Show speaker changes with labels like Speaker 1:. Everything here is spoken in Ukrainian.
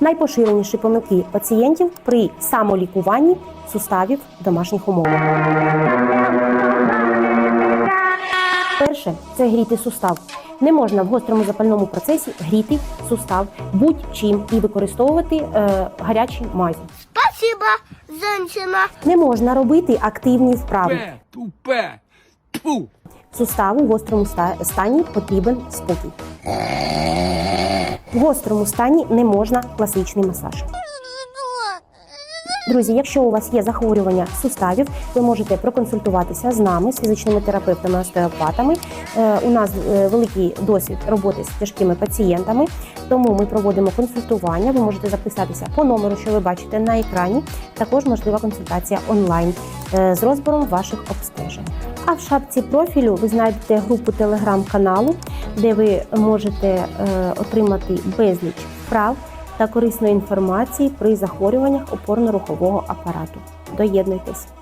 Speaker 1: Найпоширеніші помилки пацієнтів при самолікуванні суставів в домашніх умовах. Перше це гріти сустав. Не можна в гострому запальному процесі гріти сустав будь-чим і використовувати е, гарячі мазі.
Speaker 2: Спасибо, женщина.
Speaker 1: Не можна робити активні вправи.
Speaker 3: Тупе, тупе, тьфу.
Speaker 1: Суставу в гострому стані потрібен спокій. В гострому стані не можна класичний масаж. Друзі, якщо у вас є захворювання суставів, ви можете проконсультуватися з нами, з фізичними терапевтами, остеопатами. Е, У нас е, великий досвід роботи з тяжкими пацієнтами, тому ми проводимо консультування. Ви можете записатися по номеру, що ви бачите на екрані. Також можлива консультація онлайн е, з розбором ваших обстежень. А в шапці профілю ви знайдете групу телеграм-каналу, де ви можете отримати безліч вправ та корисної інформації при захворюваннях опорно-рухового апарату. Доєднуйтесь!